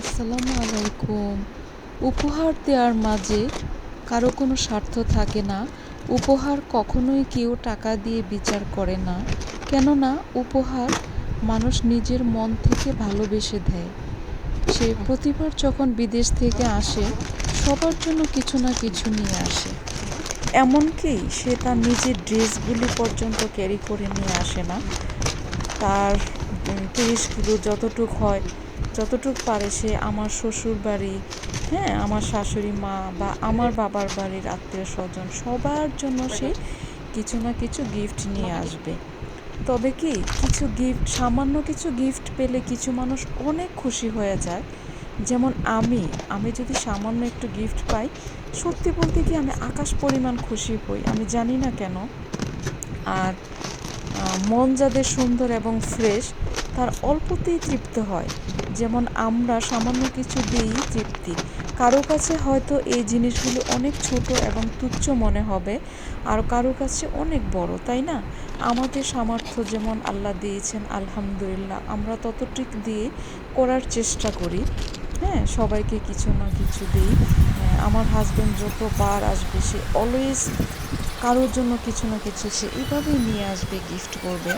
আসসালামু আলাইকুম। উপহার দেওয়ার মাঝে কারও কোনো স্বার্থ থাকে না। উপহার কখনোই কেউ টাকা দিয়ে বিচার করে না। কেননা উপহার মানুষ নিজের মন থেকে ভালোবেসে দেয়। সে প্রতিবার যখন বিদেশ থেকে আসে, সবার জন্য কিছু না কিছু নিয়ে আসে। এমনকি সে তার নিজের ড্রেসগুলি পর্যন্ত ক্যারি করে নিয়ে আসে না। তার তিরিশ যতটুক হয় যতটুক পারে সে আমার শ্বশুর বাড়ি হ্যাঁ আমার শাশুড়ি মা বা আমার বাবার বাড়ির আত্মীয় স্বজন সবার জন্য সে কিছু না কিছু গিফট নিয়ে আসবে। তবে কি কিছু গিফট সামান্য কিছু গিফট পেলে কিছু মানুষ অনেক খুশি হয়ে যায়। যেমন আমি আমি যদি সামান্য একটু গিফট পাই, সত্যি বলতে কি আমি আকাশ পরিমাণ খুশি হই, আমি জানি না কেন। আর মন যাদের সুন্দর এবং ফ্রেশ তার অল্পতেই তৃপ্ত হয়। যেমন আমরা সামান্য কিছু দিই তৃপ্তি। কারও কাছে হয়তো এই জিনিসগুলো অনেক ছোট এবং তুচ্ছ মনে হবে আর কারও কাছে অনেক বড় তাই না? আমাদের সামর্থ্য যেমন আল্লাহ দিয়েছেন আলহামদুলিল্লাহ আমরা ততটুক দিয়ে করার চেষ্টা করি। হ্যাঁ সবাইকে কিছু না কিছু দিই। হ্যাঁ, আমার হাজব্যান্ড যতবার আসবে সে অলওয়েজ কারোর জন্য কিছু না কিছু সে এইভাবেই নিয়ে আসবে গিফট করবে।